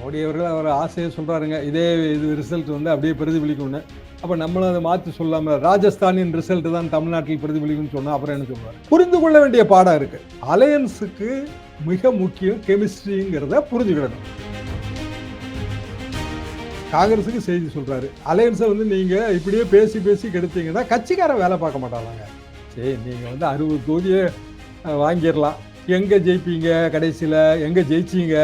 மோடி அவர்கள் அவர் ஆசையை சொல்கிறாருங்க இதே இது ரிசல்ட் வந்து அப்படியே பிரதிபலிக்கும்னு. அப்போ நம்மளும் அதை மாற்றி சொல்லாமல் ராஜஸ்தானின் ரிசல்ட் தான் தமிழ்நாட்டில் பிரதிபலிக்கும்னு சொன்னால் அப்புறம் என்ன சொல்லுவார் புரிந்து கொள்ள வேண்டிய பாடம் இருக்குது அலையன்ஸுக்கு மிக முக்கியம் கெமிஸ்ட்ரிங்கிறத புரிஞ்சுக்கிடணும். காங்கிரஸுக்கு செய்தி சொல்கிறாரு அலையன்ஸை வந்து நீங்கள் இப்படியே பேசி பேசி கெடுத்தீங்கன்னா கட்சிக்காரன் வேலை பார்க்க மாட்டாங்க சரி நீங்கள் வந்து அறுபது தொகுதியை வாங்கிடலாம். எங்கே ஜெயிப்பீங்க? கடைசியில் எங்கே ஜெயிச்சீங்க?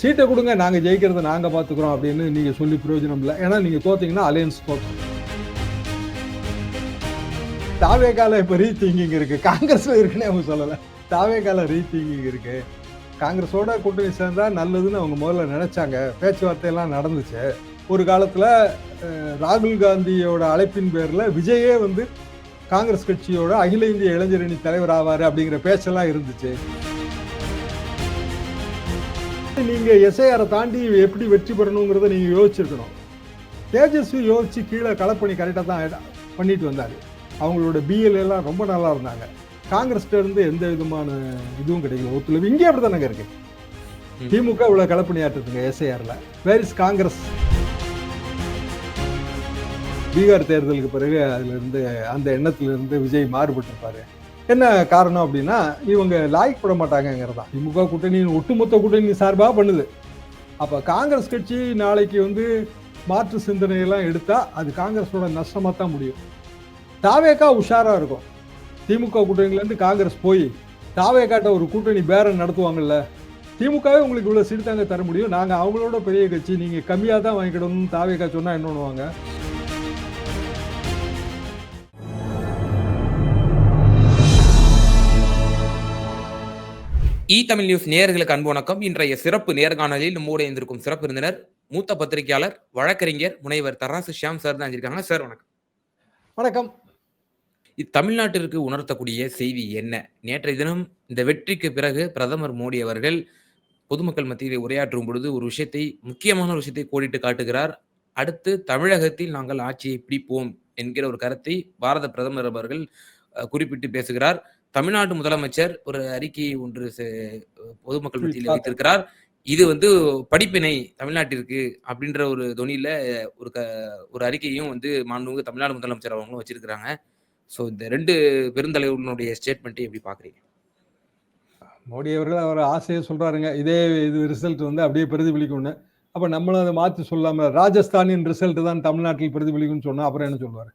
சீட்டை கொடுங்க நாங்கள் ஜெயிக்கிறத நாங்கள் பார்த்துக்குறோம் அப்படின்னு நீங்கள் சொல்லி பிரயோஜனம் இல்லை. ஏன்னா நீங்கள் தோத்தீங்கன்னா அலையன்ஸ் தோத்தோம் தாவேக்கால இப்போ ரீதிங்கிங் இருக்குது காங்கிரஸில் இருக்குன்னு அவங்க சொல்லலை. தாவேக்கால ரீதிங்கிங் இருக்குது காங்கிரஸோட கூட்டணி சேர்ந்தால் நல்லதுன்னு அவங்க முதல்ல நினச்சாங்க. பேச்சுவார்த்தையெல்லாம் நடந்துச்சு. ஒரு காலத்தில் ராகுல் காந்தியோட அழைப்பின் பேரில் விஜயே வந்து காங்கிரஸ் கட்சியோட அகில இந்திய இளைஞரணி தலைவர் ஆவாரு அப்படிங்கிற பேச்செல்லாம் இருந்துச்சு. நீங்க எஸ்ஐஆரை தாண்டி எப்படி வெற்றி பெறணுங்கிறத நீங்க யோசிச்சிருக்கணும். தேஜஸ்வி யோசிச்சு கீழே கலப்பணி கரெக்டாக தான் பண்ணிட்டு வந்தாரு. அவங்களோட பிஎல் எல்லாம் ரொம்ப நல்லா இருந்தாங்க. காங்கிரஸ்ல இருந்து எந்த விதமான இதுவும் கிடைக்கல. ஒத்துழைப்பு இங்கே அப்படி தானங்க இருக்கு. திமுக இவ்வளவு கலப்பணி ஆட்டுதுங்க எஸ்ஐஆர்ல. வேர் இஸ் காங்கிரஸ் பீகார் தேர்தலுக்கு பிறகு அதிலிருந்து அந்த எண்ணத்திலிருந்து விஜய் மாறுபட்டிருப்பாரு. என்ன காரணம் அப்படின்னா இவங்க லாய்க் போட மாட்டாங்கங்கிறதா. திமுக கூட்டணி ஒட்டுமொத்த கூட்டணி சார்பாக பண்ணுது. அப்போ காங்கிரஸ் கட்சி நாளைக்கு வந்து மாற்று சிந்தனையெல்லாம் எடுத்தால் அது காங்கிரஸோட நஷ்டமாக தான் முடியும். தாவேக்கா உஷாராக இருக்கும். திமுக கூட்டணியிலேருந்து காங்கிரஸ் போய் தாவேக்காட்ட ஒரு கூட்டணி பேரம் நடத்துவாங்கல்ல திமுகவே உங்களுக்கு இவ்வளோ சிறுத்தாங்க தர முடியும். நாங்கள் அவங்களோட பெரிய கட்சி நீங்கள் கம்மியாக தான் வாங்கிக்கிடணும்னு தாவேக்கா சொன்னால் என்ன பண்ணுவாங்க? இ தமிழ் நியூஸ் நேயர்களுக்கு அன்பு வணக்கம். இன்றைய சிறப்பு நேர்காணலில் நம்மோடு இருந்திருக்கும் சிறப்பு விருந்தினர் மூத்த பத்திரிகையாளர் வழக்கறிஞர் முனைவர் தராசு ஷியாம் சார் தான் இருக்காங்க சார் வணக்கம். வணக்கம். தமிழ்நாட்டிற்கு உணர்த்தக்கூடிய செய்தி என்ன? நேற்றைய தினம் இந்த வெற்றிக்கு பிறகு பிரதமர் மோடி அவர்கள் பொதுமக்கள் மத்தியில் உரையாற்றும் பொழுது ஒரு விஷயத்தை முக்கியமான ஒரு விஷயத்தை கோடிட்டு காட்டுகிறார். அடுத்து தமிழகத்தில் நாங்கள் ஆட்சியை பிடிப்போம் என்கிற ஒரு கருத்தை பாரத பிரதமர் அவர்கள் குறிப்பிட்டு பேசுகிறார். தமிழ்நாடு முதலமைச்சர் ஒரு அறிக்கையை ஒன்று பொதுமக்கள் மத்தியில் வைத்திருக்கிறார். இது வந்து படிப்பினை தமிழ்நாட்டிற்கு அப்படின்ற ஒரு தொனியில ஒரு க ஒரு அறிக்கையும் வந்து மாண்புமிகு தமிழ்நாடு முதலமைச்சர் அவங்களும் வச்சிருக்கிறாங்க. ஸோ இந்த ரெண்டு பெருந்தலைவர்களுடைய ஸ்டேட்மெண்ட்டை எப்படி பாக்குறீங்க மோடி அவர்கள் அவர் ஆசையை சொல்றாருங்க. இதே இது ரிசல்ட் வந்து அப்படியே பிரதிபலிக்கும்னு அப்ப நம்மளும் அதை மாற்றி சொல்லாம ராஜஸ்தானின் ரிசல்ட் தான் தமிழ்நாட்டில் பிரதிபலிக்கும்னு சொன்னா அப்புறம் என்ன சொல்லுவாரு?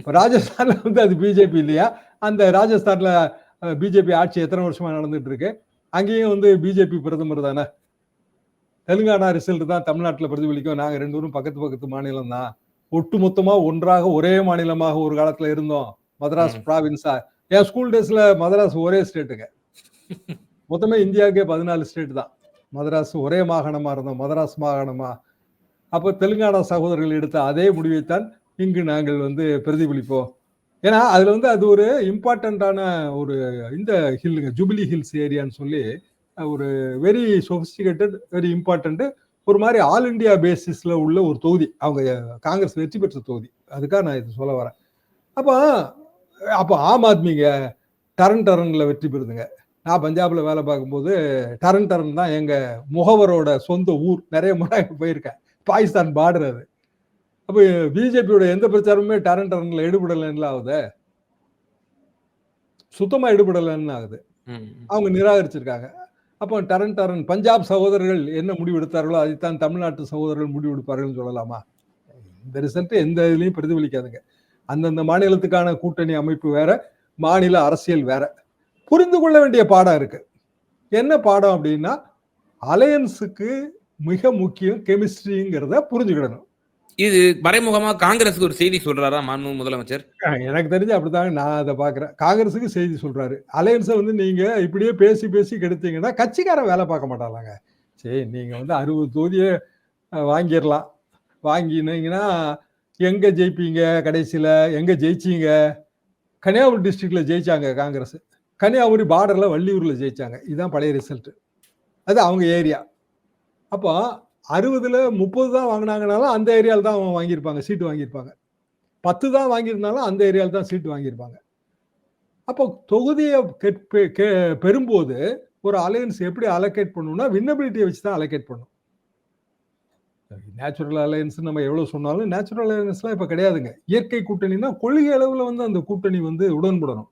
இப்ப ராஜஸ்தான்ல வந்து அது பிஜேபி இல்லையா? அந்த ராஜஸ்தான்ல பிஜேபி ஆட்சி எத்தனை வருஷமா நடந்துட்டு இருக்கு அங்கேயும் வந்து பிஜேபி பிரதமர் தானே? தெலுங்கானா ரிசல்ட் தான் தமிழ்நாட்டில் பிரதிபலிக்கும். நாங்க ரெண்டு பேரும் பக்கத்து பக்கத்து மாநிலம் தான் ஒட்டு மொத்தமா ஒன்றாக ஒரே மாநிலமாக ஒரு காலத்துல இருந்தோம். மதராஸ். ப்ராவின்ஸா என் ஸ்கூல் டேஸ்ல மதராஸ் ஒரே ஸ்டேட்டுங்க மொத்தமே இந்தியாவுக்கே பதினாலு ஸ்டேட் தான். மதராஸ் ஒரே மாகாணமா இருந்தோம். மதராஸ் மாகாணமா. அப்போ தெலுங்கானா சகோதரர்கள் எடுத்த அதே முடிவைத்தான் இங்கு நாங்கள் வந்து பிரதிபலிப்போம். ஏன்னா அதுல வந்து அது ஒரு இம்பார்ட்டண்ட்டான ஒரு இந்த ஹில்லுங்க ஜூபிலி ஹில்ஸ் ஏரியான்னு சொல்லி ஒரு வெரி சொபிஸ்டிகேட்டட் வெரி இம்பார்ட்டன்ட் ஒரு மாதிரி ஆல் இந்தியா பேசிஸ்ல உள்ள ஒரு தொகுதி. அவங்க காங்கிரஸ் வெற்றி பெற்ற தொகுதி. அதுக்காக நான் இது சொல்ல வரேன். அப்போ அப்போ ஆம் ஆத்மிங்க டரன் டரன்ல வெற்றி பெறுதுங்க. நான் பஞ்சாப்ல வேலை பார்க்கும்போது டரன் டரன் தான் எங்க முகவரோட சொந்த ஊர். நிறைய முறை போயிருக்கேன். பாகிஸ்தான் பார்டர் அது. அப்போ பிஜேபியோட எந்த பிரச்சாரமுமே டரன் டரன்ல எடுபடலைன்னு ஆகுது? சுத்தமா எடுபடலைன்னு ஆகுது. அவங்க நிராகரிச்சிருக்காங்க. அப்போ டரன் டரன் பஞ்சாப் சகோதரர்கள் என்ன முடிவு எடுத்தார்களோ அதைத்தான் தமிழ்நாட்டு சகோதரர்கள் முடிவு எடுப்பார்கள்னு சொல்லலாமா? இந்த ரிசல்ட் எந்த இதுலையும் பிரதிபலிக்காதுங்க. அந்தந்த மாநிலத்துக்கான கூட்டணி அமைப்பு வேற மாநில அரசியல் வேற. புரிந்து கொள்ள வேண்டிய பாடம் இருக்கு. என்ன பாடம் அப்படின்னா அலையன்ஸுக்கு மிக முக்கியம் கெமிஸ்ட்ரிங்கிறத புரிஞ்சுக்கிடணும். இது மறைமுகமா காங்கிரஸுக்கு ஒரு செய்தி சொல்றாரா மாண்புமிகு முதலமைச்சர்? எனக்கு தெரிஞ்சு அப்படித்தாங்க நான் அதை பார்க்குறேன். காங்கிரஸுக்கு செய்தி சொல்றாரு. அலையன்ஸை வந்து நீங்க இப்படியே பேசி பேசி கெடுத்தீங்கன்னா கட்சிக்காரன் வேலை பார்க்க மாட்டாங்க சரி நீங்க வந்து அறுபது தொகுதியை வாங்கிடலாம். வாங்கினீங்கன்னா எங்க ஜெயிப்பீங்க கடைசியில? எங்க ஜெயிச்சீங்க? கன்னியாகுமரி டிஸ்ட்ரிக்ட்ல ஜெயிச்சாங்க காங்கிரஸ். கன்னியாகுமரி பார்டர்ல வள்ளியூர்ல ஜெயிச்சாங்க. இதுதான் பழைய ரிசல்ட் அது அவங்க ஏரியா அப்போ அறுபதுல முப்பது தான் வாங்கினாங்கனாலும் அந்த ஏரியாவில் தான் அவன் வாங்கியிருப்பாங்க சீட்டு வாங்கியிருப்பாங்க. பத்து தான் வாங்கியிருந்தாலும் அந்த ஏரியாவில் தான் சீட்டு வாங்கியிருப்பாங்க. அப்போ தொகுதியை கெட்- பெறும்போது ஒரு அலையன்ஸ் எப்படி அலோகேட் பண்ணணும்னா வின்னபிலிட்டியை வச்சு தான் அலோகேட் பண்ணும். நேச்சுரல் அலையன்ஸ் நம்ம எவ்வளோ சொன்னாலும் நேச்சுரல் அலையன்ஸ்லாம் இப்போ கிடையாதுங்க. இயற்கை கூட்டணினா கொள்கை அளவில் வந்து அந்த கூட்டணி வந்து உடன்படணும்.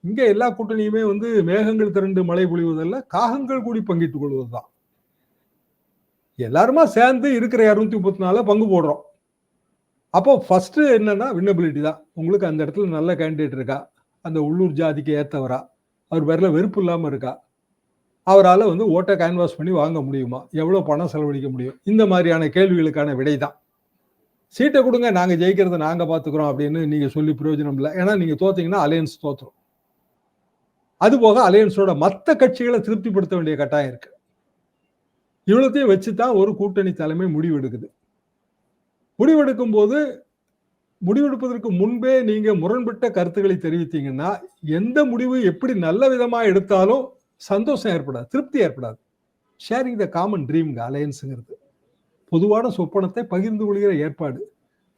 இங்கே எல்லா கூட்டணியுமே வந்து மேகங்கள் திரண்டு மழை பொழிவதல்ல காகங்கள் கூடி பங்கிட்டுக் கொள்வதுதான். எல்லாருமா சேர்ந்து இருக்கிற இரநூத்தி முப்பத்தி நாலு பங்கு போடுறோம். அப்போ ஃபர்ஸ்ட் என்னன்னா வின்னபிலிட்டி தான். உங்களுக்கு அந்த இடத்துல நல்ல கேண்டிடேட் இருக்கா? அந்த உள்ளூர் ஜாதிக்கு ஏத்தவரா? அவர் பேரில் வெறுப்பு இல்லாமல் இருக்கா? அவரால் வந்து ஓட்டை கேன்வாஸ் பண்ணி வாங்க முடியுமா? எவ்வளோ பணம் செலவழிக்க முடியும்? இந்த மாதிரியான கேள்விகளுக்கான விடை தான். சீட்டை கொடுங்க நாங்கள் ஜெயிக்கிறத நாங்கள் பார்த்துக்குறோம் அப்படின்னு நீங்கள் சொல்லி பிரயோஜனம் இல்லை. ஏன்னா நீங்கள் தோத்தீங்கன்னா அலையன்ஸ் தோற்றுரும் அதுபோக அலையன்ஸோட மற்ற கட்சிகளை திருப்திப்படுத்த வேண்டிய கட்டாயம் இருக்குது இவ்வளோத்தையும் வச்சு தான் ஒரு கூட்டணி தலைமை முடிவெடுக்குது. முடிவெடுக்கும் போது முடிவெடுப்பதற்கு முன்பே நீங்க முரண்பட்ட கருத்துக்களை தெரிவித்தீங்கன்னா எந்த முடிவு எப்படி நல்ல விதமா எடுத்தாலும் சந்தோஷம் ஏற்படாது திருப்தி ஏற்படாது. ஷேரிங் த காமன் ட்ரீம்ங்க அலையன்ஸுங்கிறது பொதுவான சொப்பனத்தை பகிர்ந்து கொள்கிற ஏற்பாடு.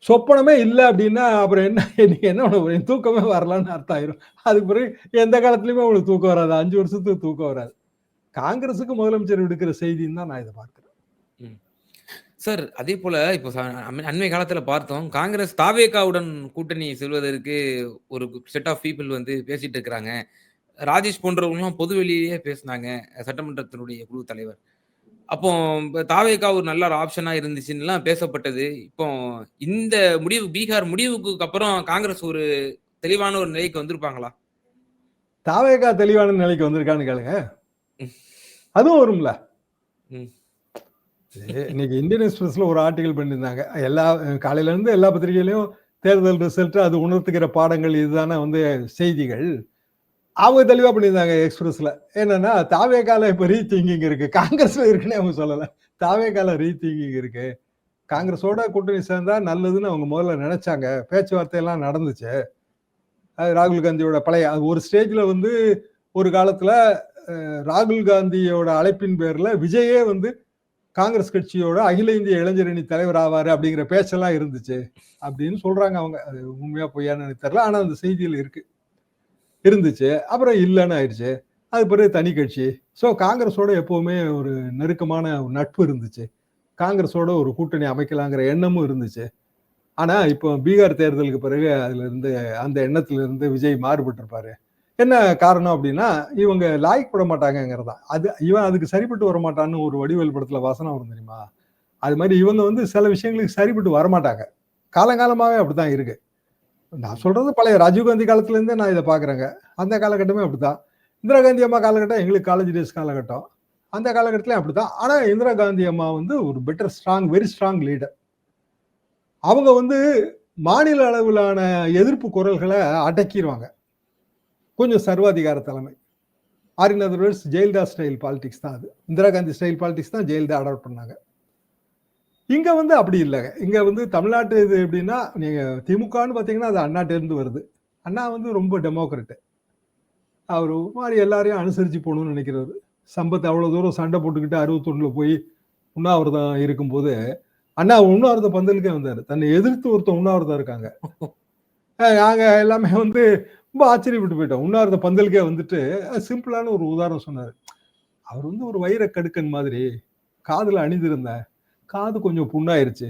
சொப்பனமே இல்லை அப்படின்னா அப்புறம் என்ன நீங்க என்ன பண்ண தூக்கமே வரலான்னு அர்த்தம் ஆயிரும். அதுக்கு பிறகு எந்த காலத்துலயுமே உங்களுக்கு தூக்கம் வராது. அஞ்சு வருஷத்துக்கு தூக்கம் வராது. காங்கிரஸுக்கு முதலமைச்சர் விடுக்கிற செய்தின்னு தான் நான் இதை பார்க்கிறேன். சார் அதே போல இப்போ அண்மை- காலத்துல பார்த்தோம் காங்கிரஸ் தாவேகாவுடன் கூட்டணி செல்வதற்கு ஒரு செட் ஆஃப் பீப்புள் வந்து பேசிட்டு இருக்கிறாங்க. ராஜேஷ் போன்றவங்களும் பொது வெளியிலேயே பேசினாங்க சட்டமன்றத்தினுடைய குழு தலைவர். அப்போ தாவேகா ஒரு நல்ல ஒரு ஆப்ஷனா இருந்துச்சுன்னுலாம் பேசப்பட்டது. இப்போ இந்த முடிவு பீகார் முடிவுக்கு அப்புறம் காங்கிரஸ் ஒரு தெளிவான ஒரு நிலைக்கு வந்திருப்பாங்களா? தாவேகா தெளிவான நிலைக்கு வந்திருக்கான்னு கேளுங்க. அதுவும் வரும்ல. இன்னைக்கு இந்தியன் எக்ஸ்பிரஸ்ல ஒரு ஆர்டிகல் பண்ணியிருந்தாங்க. எல்லா காலையில இருந்து எல்லா பத்திரிகையிலயும் தேர்தல் ரிசல்ட் அது உணர்த்துகிற பாடங்கள் இதுதானே வந்து செய்திகள். அவங்க தெளிவா பண்ணியிருந்தாங்க எக்ஸ்பிரஸ்ல. என்னன்னா தாவேகால இப்ப ரீ திங்கிங் இருக்கு. காங்கிரஸ்ல இருக்குன்னு அவங்க சொல்லல. தாவேகால ரீ திங்கிங் இருக்கு. காங்கிரஸோட கூட்டணி சேர்ந்தா நல்லதுன்னு அவங்க முதல்ல நினைச்சாங்க. பேச்சுவார்த்தை எல்லாம் நடந்துச்சு. அது ராகுல் காந்தியோட பழைய ஒரு ஸ்டேஜ்ல வந்து ஒரு காலத்துல ராகுல் காந்தியோட அழைப்பின் பேர்ல விஜயே வந்து காங்கிரஸ் கட்சியோட அகில இந்திய இளைஞரணி தலைவர் ஆவாரு அப்படிங்கிற பேச்செல்லாம் இருந்துச்சு அப்படின்னு சொல்றாங்க அவங்க. அது உண்மையா பொய்யான்னு எனக்கு தெரியல. ஆனா அந்த செய்தியில் இருக்கு. இருந்துச்சு. அப்புறம் இல்லைன்னு ஆயிடுச்சு. அது பிறகு தனி கட்சி. ஸோ காங்கிரஸோட எப்பவுமே ஒரு நெருக்கமான ஒரு நட்பு இருந்துச்சு. காங்கிரஸோட ஒரு கூட்டணி அமைக்கலாங்கிற எண்ணமும் இருந்துச்சு. ஆனா இப்போ பீகார் தேர்தலுக்கு பிறகு அதுல இருந்து அந்த எண்ணத்துல இருந்து விஜய் மாறுபட்டிருப்பாரு. என்ன காரணம் அப்படின்னா இவங்க லாய்க் பட மாட்டாங்கிறதா அது இவன் அதுக்கு சரிப்பட்டு வர மாட்டான்னு ஒரு வடிவேல் படத்துல வசனம் வரும் தெரியுமா? அது மாதிரி இவங்க வந்து சில விஷயங்களுக்கு சரிப்பட்டு வரமாட்டாங்க. காலங்காலமாகவே அப்படிதான் இருக்கு. நான் சொல்றது பழைய ராஜீவ்காந்தி காலத்துலேருந்தே நான் இதை பாக்குறேங்க. அந்த காலகட்டமே அப்படிதான் இந்திரா காந்தி அம்மா காலகட்டம் எங்களுக்கு காலேஜ் டேஸ் காலகட்டம். அந்த காலகட்டத்திலயும் அப்படிதான் ஆனா இந்திரா காந்தி அம்மா வந்து ஒரு better strong very strong leader அவங்க வந்து மாநில அளவிலான எதிர்ப்பு குரல்களை அடக்கிடுவாங்க கொஞ்சம் சர்வாதிகார தலைமை. Or in other words Jayalalithaa style politics தான் அது. இந்திரா காந்தி ஸ்டைல் பாலிடிக்ஸ் தான் ஜெயலலிதா அடாப்ட் பண்ணாங்க. இங்கே வந்து அப்படி இல்லைங்க இங்கே வந்து தமிழ்நாட்டு இது எப்படின்னா நீங்கள் திமுகன்னு பார்த்தீங்கன்னா அது அண்ணாட்டேருந்து வருது. அண்ணா வந்து ரொம்ப டெமோக்ரட்டு அவர் மாதிரி எல்லாரையும் அனுசரித்து போகணும்னு நினைக்கிறார். சம்பத் அவ்வளோ தூரம் சண்டை போட்டுக்கிட்டு அறுபத்தொன்னில் போய் உண்ணாவிரதம் இருக்கும்போது அண்ணா உண்ணாவிரத பந்தலுக்கே வந்தார். தன்னை எதிர்த்து ஒருத்தன் உண்ணாவிரதம் இருக்காங்க. நாங்கள் எல்லாமே வந்து ரொம்ப ஆச்சரியப்பட்டு போயிட்டோம். உண்ணாவிரத பந்தலுக்கே வந்துட்டு சிம்பிளான ஒரு உதாரணம் சொன்னாரு. அவர் வந்து ஒரு வைர கடுக்கன் மாதிரி காதுல அணிந்திருந்தேன் காது கொஞ்சம் புண்ணாயிருச்சு.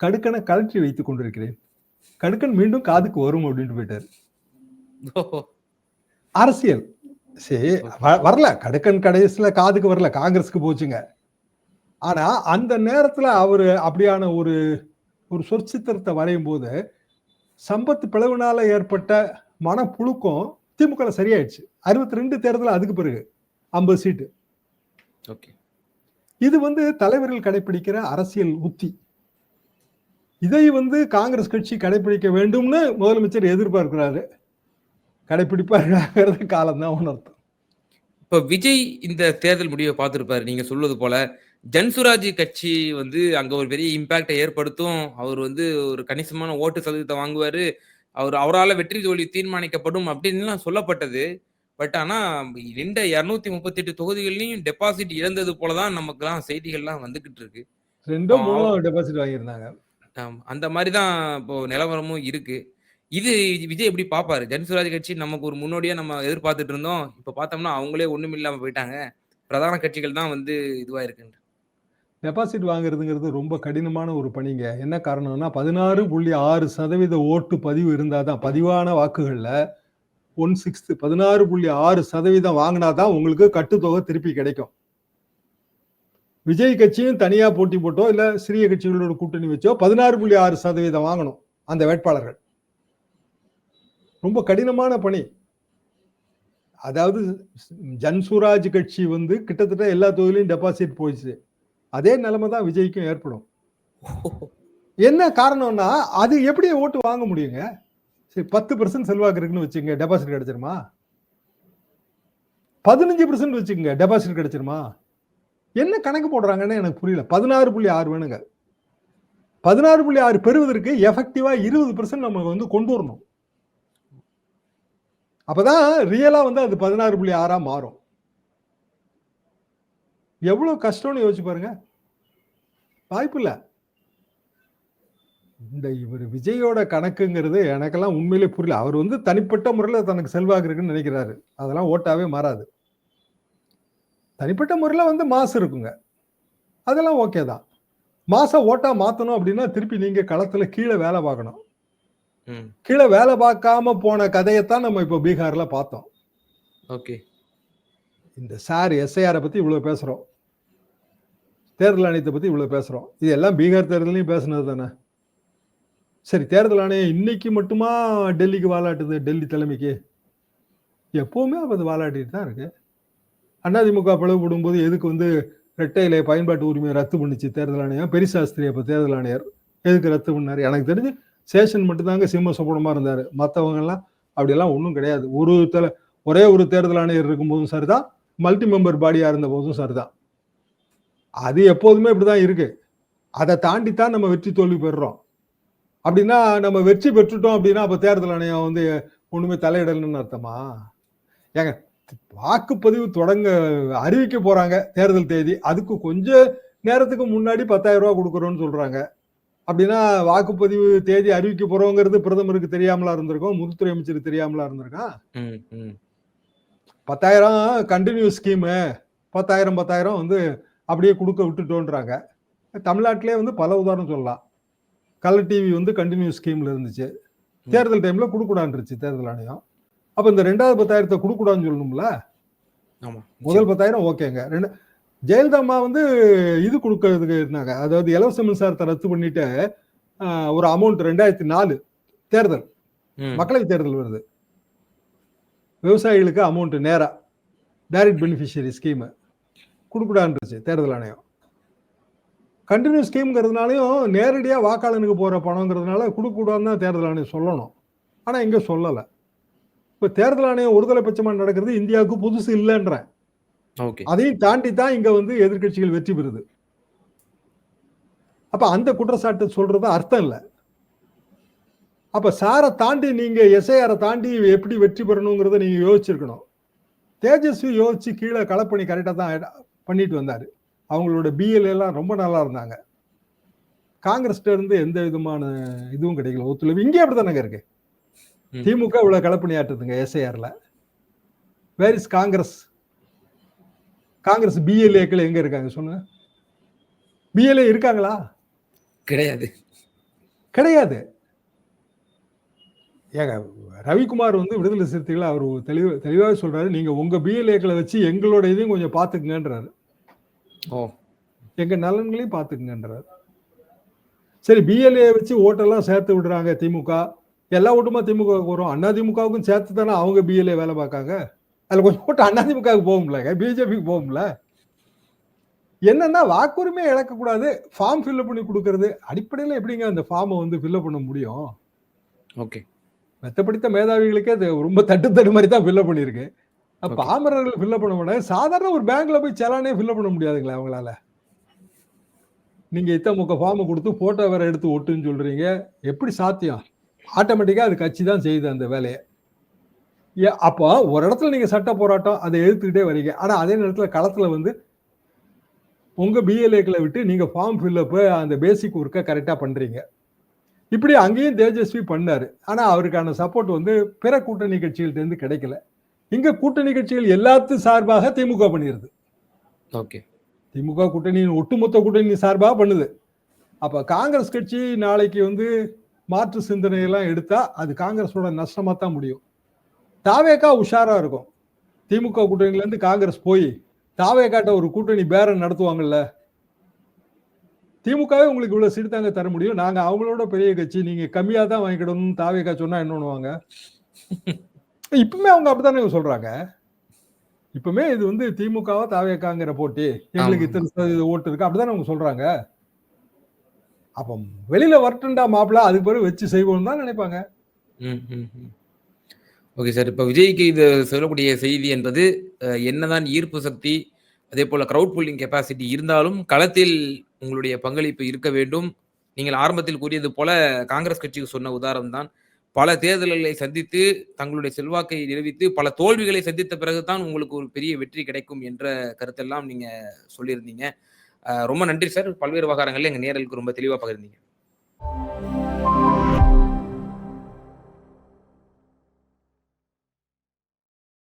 கடுக்கனை கழற்றி வைத்துக் கொண்டிருக்கிறேன். கடுக்கன் மீண்டும் காதுக்கு வரும் அப்படின்ட்டு போயிட்டாரு. அரசியல். சரி வரல. கடுக்கன் கடைசியில காதுக்கு வரல. காங்கிரஸ்க்கு போச்சுங்க. ஆனா அந்த நேரத்துல அவரு அப்படியான ஒரு ஒரு சொற்சித்திரத்தை வரையும் போது சம்பத் பிளவுனால ஏற்பட்ட மனப்புழுக்கம் திமுக சரியாயிடுச்சு. அறுபத்தி ரெண்டு தேர்தல் அதுக்கு பிறகு ஐம்பது சீட்டு. ஓகே. இது வந்து தலைவர்கள் கடைபிடிக்கிற அரசியல் உத்தி. இதை வந்து காங்கிரஸ் கட்சி கடைபிடிக்க வேண்டும்னு முதலமைச்சர் எதிர்பார்க்கிறாரு. கடைபிடிப்பாருங்கிறது காலம்தான் உணர்த்தும். இப்ப விஜய் இந்த தேர்தல் முடிவை பார்த்திருப்பாரு. நீங்க சொல்வது போல ஜன்சுராஜ் கட்சி வந்து அங்க ஒரு பெரிய இம்பாக்டை ஏற்படுத்தும். அவர் வந்து ஒரு கணிசமான ஓட்டு சதவீதத்தை வாங்குவாரு. அவர் அவரால் வெற்றி தோல்வி தீர்மானிக்கப்படும் அப்படின்லாம் சொல்லப்பட்டது. பட் ஆனா இந்த இருநூத்தி முப்பத்தி எட்டு தொகுதிகள்லையும் டெபாசிட் இழந்தது போலதான் நமக்குலாம் செய்திகள்லாம் வந்துகிட்டு இருக்கு. ரெண்டோ. மூணோ டெபாசிட் வாங்கியிருந்தாங்க. ஆம், அந்த மாதிரி தான் இப்போ நிலவரமும் இருக்கு. இது விஜய் எப்படி பார்ப்பாரு ஜன்சுராஜ் கட்சி நமக்கு ஒரு முன்னோடியா நம்ம எதிர்பார்த்துட்டு இருந்தோம். இப்ப பார்த்தோம்னா அவங்களே ஒண்ணும் இல்லாம போயிட்டாங்க. பிரதான கட்சிகள் தான் வந்து இதுவா இருக்கு டெபாசிட் வாங்குறதுங்கிறது ரொம்ப கடினமான ஒரு பணிங்க. என்ன காரணம்னா பதினாறு புள்ளி ஆறு சதவீத ஓட்டு பதிவு இருந்தால் தான் பதிவான வாக்குகளில் ஒன் சிக்ஸ்த் பதினாறு புள்ளி ஆறு சதவீதம் வாங்கினா தான் உங்களுக்கு கட்டுத்தொகை திருப்பி கிடைக்கும். விஜய் கட்சியும் தனியாக போட்டி போட்டோ இல்லை சிறிய கட்சிகளோட கூட்டணி வச்சோ பதினாறு புள்ளி ஆறு சதவீதம் வாங்கணும் அந்த வேட்பாளர்கள். ரொம்ப கடினமான பணி. அதாவது ஜன்சுராஜ் கட்சி வந்து கிட்டத்தட்ட எல்லா தொகுதியிலையும் டெபாசிட் போயிடுச்சு. அதே நிலைமை தான் விஜய்க்கும் ஏற்படும். என்ன காரணம்னா அது எப்படி ஓட்டு வாங்க முடியுங்க? சரி பத்து பர்சன்ட் செல்வாக்கு இருக்குன்னு வச்சுங்க டெபாசிட் கிடைச்சிருமா? பதினஞ்சு பர்சன்ட் வச்சுக்கோங்க டெபாசிட் கிடைச்சிருமா? என்ன கணக்கு போடுறாங்கன்னு எனக்கு புரியல. பதினாறு புள்ளி ஆறு வேணுங்க. பதினாறு புள்ளி ஆறு பெறுவதற்கு எஃபெக்டிவா இருபது பர்சன்ட் நம்ம வந்து கொண்டு வரணும். அப்பதான் ரியலா வந்து அது பதினாறு புள்ளி ஆறா மாறும். எவ்வளவு கஷ்டம்னு யோசிச்சு பாருங்க. வாய்ப்பு இல்ல இந்த இவர் விஜயோட கணக்குங்கிறது எனக்கெல்லாம் உண்மையிலே புரியல. அவர் வந்து தனிப்பட்ட முறையில் தனக்கு செல்வாக்கு இருக்குன்னு நினைக்கிறாரு. அதெல்லாம் ஓட்டாவே மாறாது. தனிப்பட்ட முறையில் வந்து மாசு இருக்குங்க. அதெல்லாம் ஓகே தான். மாசம் ஓட்டா மாத்தணும் அப்படின்னா திருப்பி நீங்க களத்துல கீழே வேலை பார்க்கணும். கீழே வேலை பார்க்காம போன கதையைத்தான் நம்ம இப்போ பீகார்ல பார்த்தோம். ஓகே. இந்த சார் எஸ்ஐஆரை பத்தி இவ்வளவு பேசுறோம். தேர்தல் ஆணையத்தை பற்றி இவ்வளோ பேசுகிறோம் இது எல்லாம் பீகார் தேர்தலையும் பேசுனது தானே? சரி தேர்தல் ஆணையம் இன்னைக்கு மட்டுமா டெல்லிக்கு வாலாட்டுது டெல்லி தலைமைக்கு? எப்பவுமே அது வாலாட்டிட்டு தான் இருக்குது அதிமுக பிளவுபடும் போது எதுக்கு வந்து ரெட்டையிலே பயன்பாட்டு உரிமையை ரத்து பண்ணுச்சு தேர்தல் ஆணையம்? பெரிசாஸ்திரி அப்போ தேர்தல் ஆணையர். எதுக்கு ரத்து பண்ணார்? எனக்கு தெரிஞ்சு சேஷன் மட்டும்தாங்க சிம்ம சொப்பனமா இருந்தார். மற்றவங்க எல்லாம் அப்படியெல்லாம் ஒன்றும் கிடையாது. ஒரு தலை ஒரே ஒரு தேர்தல் ஆணையர் இருக்கும்போதும் சரிதான். மல்டி மெம்பர் பாடியாக இருந்த போதும் சரிதான். அது எப்போதுமே இப்படிதான் இருக்கு. அதை தாண்டித்தான் நம்ம வெற்றி தோல்வி பெறுறோம். அப்படின்னா நம்ம வெற்றி பெற்றுட்டோம் அப்படின்னா அப்ப தேர்தல் ஆணையம் வந்து ஒண்ணுமே தலையிடலன்னு அர்த்தமா? ஏங்க வாக்குப்பதிவு தொடங்க அறிவிக்க போறாங்க தேர்தல் தேதி. அதுக்கு கொஞ்ச நேரத்துக்கு முன்னாடி பத்தாயிரம் ரூபாய் கொடுக்குறோம்னு சொல்றாங்க. அப்படின்னா வாக்குப்பதிவு தேதி அறிவிக்க போறோங்கிறது பிரதமருக்கு தெரியாமலா இருந்திருக்கும் முதுத்துறை அமைச்சருக்கு தெரியாமலா இருந்திருக்கான் பத்தாயிரம் கண்டினியூஸ் ஸ்கீமு பத்தாயிரம் பத்தாயிரம் வந்து அப்படியே கொடுக்க விட்டுட்டோன்றாங்க. தமிழ்நாட்டிலே வந்து பல உதாரணம் சொல்லலாம். கலர் டிவி வந்து கண்டினியூஸ் ஸ்கீம்ல இருந்துச்சு. தேர்தல் டைம்ல கொடுக்கூடாதுருச்சு தேர்தல் ஆணையம். அப்ப இந்த ரெண்டாவது பத்தாயிரத்தை கொடுக்கூடாதுன்னு சொல்லணும்ல? முதல் பத்தாயிரம் ஓகேங்க. ரெண்டு ஜெயலலிதா அம்மா வந்து இது கொடுக்கறதுக்கு இருந்தாங்க. அதாவது இலவச மின்சாரத்தை ரத்து பண்ணிட்டு ஒரு அமௌண்ட் ரெண்டாயிரத்தி நாலு தேர்தல். மக்களவை தேர்தல் வருது. விவசாயிகளுக்கு அமௌண்ட் நேரா. டைரக்ட் பெனிஃபிஷியரி ஸ்கீம் கொடுக்கூடாதுருச்சு தேர்தல் ஆணையம். கண்டினியூஸ் ஸ்கீம்ங்கிறதுனாலையும் நேரடியாக வாக்காளனுக்கு போகிற பணங்கிறதுனால கொடுக்கக்கூடாதுன்னு தான் தேர்தல் ஆணையம் சொல்லணும். ஆனால் இங்கே சொல்லலை. இப்போ தேர்தல் ஆணையம் ஒருதலை பட்சமாக நடக்கிறது இந்தியாவுக்கு புதுசு இல்லைன்றேன். ஓகே. அதையும் தாண்டி தான் இங்க வந்து எதிர்க்கட்சிகள் வெற்றி பெறுது. அப்ப அந்த குற்றச்சாட்டு சொல்றது அர்த்தம் இல்ல. அப்ப சாரை தாண்டி நீங்க எஸ்ஐஆரை தாண்டி எப்படி வெற்றி பெறணுங்கிறத நீங்க யோசிச்சிருக்கணும். தேஜஸ்வி யோசிச்சு கீழே களப்பணி கரெக்டா தான் பண்ணிட்டு வந்தாரு. அவங்களோட பிஎல் எல்லாம் ரொம்ப நல்லா இருந்தாங்க. காங்கிரஸ்ல இருந்து எந்த விதமான இதுவும் கிடைக்கல. ஒத்துழைப்பு இங்கே அப்படிதானங்க இருக்கு. திமுக இவ்வளவு களப்பணி ஆட்டுதுங்க எஸ்ஐஆர்ல வேர் இஸ் காங்கிரஸ் காங்கிரஸ் பிஎல்ஏக்கள் எங்க இருக்காங்க சொல்லுங்க பிஎல்ஏ இருக்காங்களா? கிடையாது. கிடையாது. ஏங்க ரவிக்குமார் வந்து விடுதலை சிறுத்தைகள் அவர் தெளிவா தெளிவாக சொல்றாரு. நீங்க உங்க பிஎல்ஏக்களை வச்சு எங்களோட இதையும் கொஞ்சம் பாத்துக்குங்கன்றாரு ஓ. எங்க நலன்களையும் பாத்துக்குங்கன்றாரு சரி பிஎல்ஏ வச்சு ஓட்டெல்லாம் சேர்த்து விடுறாங்க திமுக. எல்லா ஓட்டுமா திமுக வரும். அண்ணா திமுகவுக்கும் சேர்த்து தானே அவங்க பிஎல்ஏ வேலை பார்க்காங்க. அதுல கொஞ்சம் ஓட்டு அண்ணா திமுகவுக்கு போகும்லங்க பிஜேபிக்கு போகும்ல? என்னன்னா வாக்குரிமை இழக்கக்கூடாது. ஃபார்ம் ஃபில்அப் பண்ணி கொடுக்கறது. அடிப்படையில் எப்படிங்க அந்த ஃபார்மை வந்து ஃபில்அப் பண்ண முடியும்? ஓகே. மெத்த படித்த மேதாவிகளுக்கே அது ரொம்ப தட்டு தட்டு மாதிரி தான் ஃபில்அப் பண்ணியிருக்கு. பாமரர்கள் ஃபில்அப் பண்ண மாட்டாங்க சாதாரண ஒரு பேங்க்ல போய் செலானே ஃபில்அப் பண்ண முடியாதுங்களா அவங்களால. நீங்க இத்த முக்க ஃபார்மை கொடுத்து போட்டோ வேற எடுத்து ஒட்டுன்னு சொல்றீங்க. எப்படி சாத்தியம்? ஆட்டோமேட்டிக்கா அது கட்சி தான் செய்யுது அந்த வேலையை. அப்போ ஒரு இடத்துல நீங்க சட்ட போராட்டம் அதை எதிர்த்துக்கிட்டே வரீங்க ஆனா அதே நேரத்துல களத்துல வந்து உங்க பிஎல்ஏக்களை விட்டு நீங்க ஃபார்ம் ஃபில்அப் அந்த பேசிக் ஒர்க்கை கரெக்டா பண்றீங்க. இப்படி அங்கேயும் தேஜஸ்வி பண்ணாரு. ஆனா அவருக்கான சப்போர்ட் வந்து பிற கூட்டணி கட்சிகள்ட்ட இருந்து கிடைக்கல. இங்க கூட்டணி கட்சிகள் எல்லாத்து சார்பாக திமுக பண்ணிருது. ஓகே. திமுக கூட்டணியின் ஒட்டுமொத்த கூட்டணி சார்பா பண்ணுது. அப்ப காங்கிரஸ் கட்சி நாளைக்கு வந்து மாற்று சிந்தனையெல்லாம் எடுத்தா அது காங்கிரஸோட நஷ்டமா தான் முடியும். தாவேக்கா உஷாரா இருக்கும். திமுக கூட்டணியில இருந்து காங்கிரஸ் போய் தாவேக்காட்ட ஒரு கூட்டணி பேரம் நடத்துவாங்கல்ல திமுகவே உங்களுக்கு இவ்வளவு சீட்டு தாங்க தர முடியும். நாங்க அவங்களோட பெரிய கட்சி. நீங்க கம்மியா தான் வாங்கிக்கிடணும்னு தாவேக்கா சொன்னா என்ன பண்ணுவாங்க? இப்பவுமே அவங்க அப்படித்தானே சொல்றாங்க. இப்பவுமே இது வந்து திமுகவா தாவேக்காங்கிற போட்டி. எங்களுக்கு. இத்தனை சதவீத ஓட்டு இருக்கு. அப்படிதானே அவங்க சொல்றாங்க. அப்ப வெளியில வரட்டுண்டா மாப்பிள்ள அதுக்கு பிறகு வச்சு செய்வோம் தான் நினைப்பாங்க. Okay sir. இப்போ விஜய்க்கு இது சொல்லக்கூடிய செய்தி என்பது என்னதான் ஈர்ப்பு சக்தி அதே போல கிரவுட் புல்லிங் கெப்பாசிட்டி இருந்தாலும் களத்தில் உங்களுடைய பங்களிப்பு இருக்க வேண்டும். நீங்கள் ஆரம்பத்தில் கூறியது போல காங்கிரஸ் கட்சிக்கு சொன்ன உதாரணம் தான் பல தேர்தல்களை சந்தித்து தங்களுடைய செல்வாக்கை நிரூபித்து பல தோல்விகளை சந்தித்த பிறகுதான் உங்களுக்கு ஒரு பெரிய வெற்றி கிடைக்கும் என்ற கருத்தெல்லாம் நீங்க சொல்லியிருந்தீங்க. ரொம்ப நன்றி சார். பல்வேறு விவகாரங்கள்ல எங்க நேரலுக்கு ரொம்ப தெளிவா பகிர்ந்தீங்க.